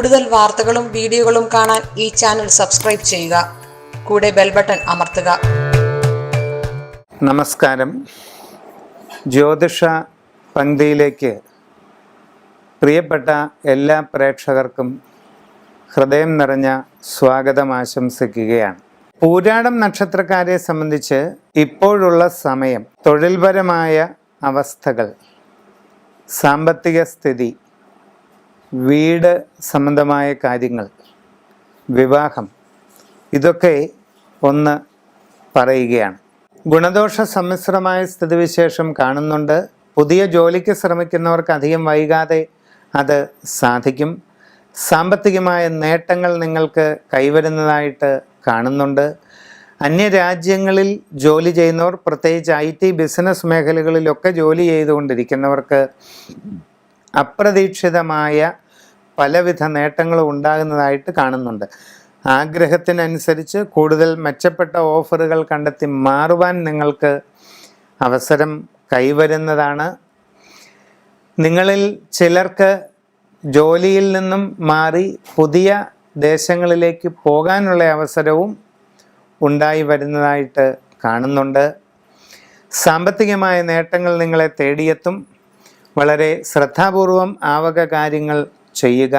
കൂടുതൽ വാർത്തകളും വീഡിയോകളും കാണാൻ ഈ ചാനൽ സബ്സ്ക്രൈബ് ചെയ്യുക. കൂടെ ബെൽ ബട്ടൺ അമർത്തുക. നമസ്കാരം. ജ്യോതിഷ പങ്ക്തിയിലേക്ക് പ്രിയപ്പെട്ട എല്ലാ പ്രേക്ഷകർക്കും ഹൃദയം നിറഞ്ഞ സ്വാഗതം ആശംസിക്കുകയാണ്. പൂരാടം നക്ഷത്രക്കാരെ സംബന്ധിച്ച് ഇപ്പോഴുള്ള സമയം തൊഴിൽപരമായ അവസ്ഥകൾ സാമ്പത്തിക സ്ഥിതി വീട് സംബന്ധമായ കാര്യങ്ങൾ വിവാഹം ഇതൊക്കെ ഒന്ന് പറയുകയാണ്. ഗുണദോഷ സമ്മിശ്രമായ സ്ഥിതിവിശേഷം കാണുന്നുണ്ട്. പുതിയ ജോലിക്ക് ശ്രമിക്കുന്നവർക്ക് അധികം വൈകാതെ അത് സാധിക്കും. സാമ്പത്തികമായ നേട്ടങ്ങൾ നിങ്ങൾക്ക് കൈവരുന്നതായിട്ട് കാണുന്നുണ്ട്. അന്യരാജ്യങ്ങളിൽ ജോലി ചെയ്യുന്നവർ പ്രത്യേകിച്ച് ഐ ടി ബിസിനസ് മേഖലകളിലൊക്കെ ജോലി ചെയ്തുകൊണ്ടിരിക്കുന്നവർക്ക് അപ്രതീക്ഷിതമായ പലവിധ നേട്ടങ്ങളും ഉണ്ടാകുന്നതായിട്ട് കാണുന്നുണ്ട്. ആഗ്രഹത്തിനനുസരിച്ച് കൂടുതൽ മെച്ചപ്പെട്ട ഓഫറുകൾ കണ്ടെത്തി മാറുവാൻ നിങ്ങൾക്ക് അവസരം കൈവരുന്നതാണ്. നിങ്ങളിൽ ചിലർക്ക് ജോലിയിൽ നിന്നും മാറി പുതിയ ദേശങ്ങളിലേക്ക് പോകാനുള്ള അവസരവും ഉണ്ടായി വരുന്നതായിട്ട് കാണുന്നുണ്ട്. സാമ്പത്തികമായ നേട്ടങ്ങൾ നിങ്ങളെ തേടിയെത്തും. വളരെ ശ്രദ്ധാപൂർവം ആവക കാര്യങ്ങൾ ചെയ്യുക.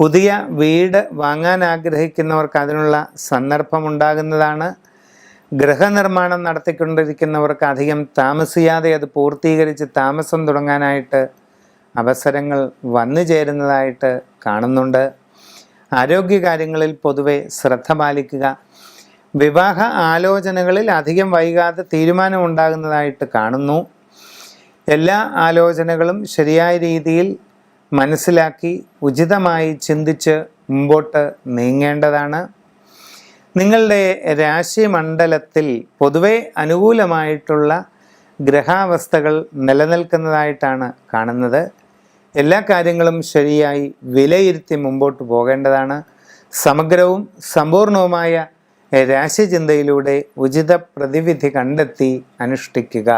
പുതിയ വീട് വാങ്ങാൻ ആഗ്രഹിക്കുന്നവർക്ക് അതിനുള്ള സന്ദർഭമുണ്ടാകുന്നതാണ്. ഗൃഹനിർമ്മാണം നടത്തിക്കൊണ്ടിരിക്കുന്നവർക്ക് അധികം താമസിയാതെ അത് പൂർത്തീകരിച്ച് താമസം തുടങ്ങാനായിട്ട് അവസരങ്ങൾ വന്നു ചേരുന്നതായിട്ട് കാണുന്നുണ്ട്. ആരോഗ്യകാര്യങ്ങളിൽ പൊതുവെ ശ്രദ്ധ പാലിക്കുക. വിവാഹ ആലോചനകളിൽ അധികം വൈകാതെ തീരുമാനമുണ്ടാകുന്നതായിട്ട് കാണുന്നു. എല്ലാ ആലോചനകളും ശരിയായ രീതിയിൽ മനസ്സിലാക്കി ഉചിതമായി ചിന്തിച്ച് മുമ്പോട്ട് നീങ്ങേണ്ടതാണ്. നിങ്ങളുടെ രാശിമണ്ഡലത്തിൽ പൊതുവെ അനുകൂലമായിട്ടുള്ള ഗ്രഹാവസ്ഥകൾ നിലനിൽക്കുന്നതായിട്ടാണ് കാണുന്നത്. എല്ലാ കാര്യങ്ങളും ശരിയായി വിലയിരുത്തി മുമ്പോട്ട് പോകേണ്ടതാണ്. സമഗ്രവും സമ്പൂർണവുമായ രാശിചിന്തയിലൂടെ ഉചിത പ്രതിവിധി കണ്ടെത്തി അനുഷ്ഠിക്കുക.